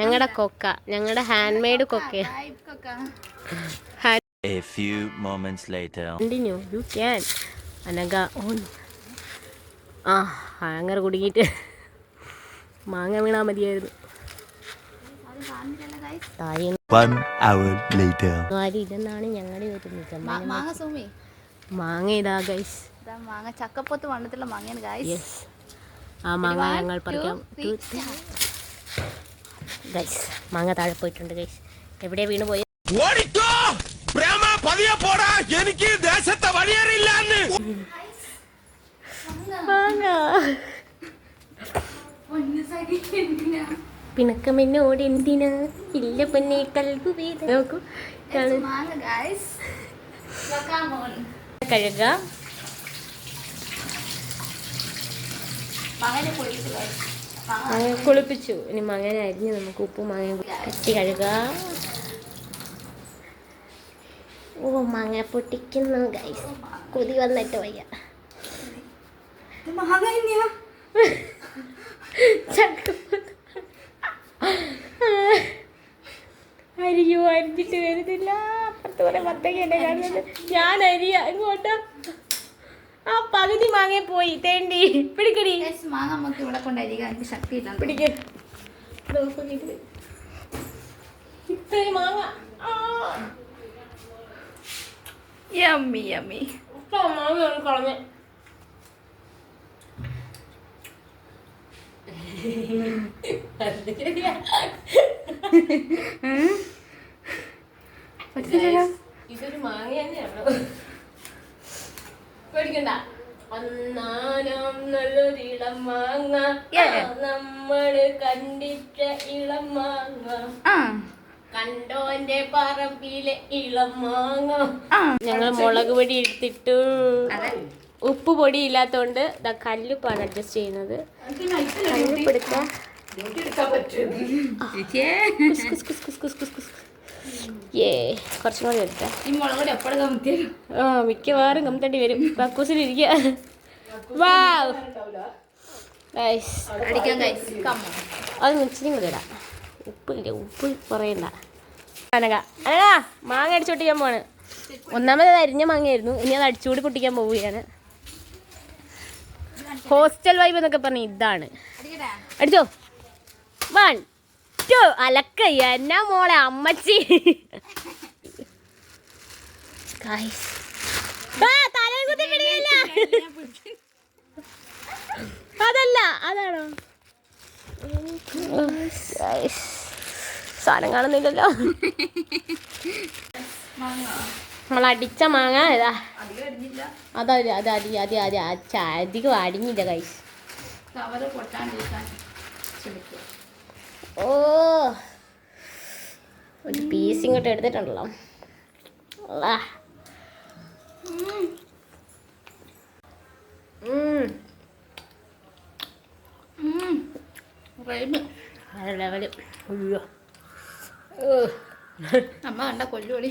ഞങ്ങളുടെ കൊക്ക. ഞങ്ങളുടെ ഹാൻഡ് മെയ്ഡ് കൊക്ക A few moments later. Continue you can അനക ഓൺ ആ അങ്ങനെ കുടുങ്ങിയിട്ട്. മാങ്ങ വീണാ മതിയായിരുന്നു. ഇതെന്നാണ് ഞങ്ങളുടെ ഒരു നിഗമനം മാങ്ങ സൂമി. മാങ്ങ ഇതാ ഗൈസ് ഇതാ മാങ്ങ. ചക്കപ്പൊത്ത് വണ്ണത്തിലുള്ള മാങ്ങയാണ് ഗൈസ് യെസ് ആ മാങ്ങ ഞങ്ങൾ പറിക്കാം. ഗൈസ് മാങ്ങ താഴെ പോയിട്ടുണ്ട് ഗൈസ് എവിടെ വീണ് പോയി? ഓടിക്കോ! പ്രേമ പതിയെ പോടാ. എനിക്ക് ദേശത്തെ വഴിയറിയില്ല മാങ്ങ. പിണക്കം എന്നോട് എന്തിനാ? ഇല്ല പൊന്നെ കൽബു വേദ നോക്കൂ. കഴുക. മാങ്ങനെ പൊടിയിട്ട് മാങ്ങ കുളിപ്പിച്ചു. ഇനി അരിഞ്ഞ് നമുക്ക് ഉപ്പ് മാങ്ങ കൂടി കട്ടി കഴുക. ഓ മാങ്ങ പൊട്ടിക്കുന്നു ഗൈസ് കൊതി വന്നിട്ട് വയ്യ. അരിയോ അരിഞ്ഞിട്ട് വരുന്നില്ല. അപ്പുറത്ത് കുറെ മത്തങ്ങ കാണുന്നത് ഞാൻ അരിയ. ഇങ്ങോട്ട്. ആ പകുതി മാങ്ങ പോയി. തേണ്ടി പിടിക്കടി. മാങ്ങ നമുക്ക് ഇവിടെ കൊണ്ടായിരിക്കും എനിക്ക് ശക്തി ഇല്ല. പിടിക്ക. ഇത്രയും മാങ്ങ. യമ്മി യമ്മി മാങ്ങ കളഞ്ഞ. ഇതൊരു മാങ്ങ തന്നെയാണോ? പേടിക്കണ്ട. അന്നാനം നല്ലൊരിളം മാങ്ങ. നമ്മൾ കണ്ടിട്ട ഇളം മാങ്ങ. ആ. കണ്ടോന്റെ പറമ്പിലെ ഇളം മാങ്ങ. ആ. ഞങ്ങൾ മുളക് പൊടി എടുത്തിട്ടു. ഉപ്പ് പൊടി ഇല്ലാത്തോണ്ട് ഇതാ കല്ലുപ്പാണ് അഡ്ജസ്റ്റ് ചെയ്യുന്നത്. കല്ലുപ്പ് എടുക്കാം ഏ കുറച്ചും കൂടി എടുക്കാം ആ മിക്കവാറും കമ്പത്തേണ്ടി വരും. കക്കൂസിലിരിക്കുക വാവ്. അത് ഇച്ചിരി കൂടി ഇടാം. ഉപ്പില്ല ഉപ്പ് കുറയണ്ട. അനക അനക മാങ്ങ അടിച്ചു പൊട്ടിക്കാൻ പോവാണ്. ഒന്നാമത് അരിഞ്ഞ മാങ്ങയായിരുന്നു. ഇനി അത് അടിച്ചുകൂടി പൊട്ടിക്കാൻ പോവുകയാണ്. ഹോസ്റ്റൽ വൈബ് എന്നൊക്കെ പറഞ്ഞ ഇതാണ്. അടിച്ചോ. വൺ ടു അലക്ക എന്നാ മോളെ അമ്മച്ചി? അതല്ല അതാണോ. സാധനം കാണുന്നില്ലല്ലോ. നമ്മൾ അടിച്ച മാങ്ങ അടിഞ്ഞില്ല അതാ അത് അതി അതി അതി അച്ഛാ, അധികം അടിഞ്ഞില്ല കൈസ് ഓ പീസ് ഇങ്ങോട്ട് എടുത്തിട്ടുണ്ടല്ലോ. അമ്മ കണ്ട കൊല്ലുപൊടി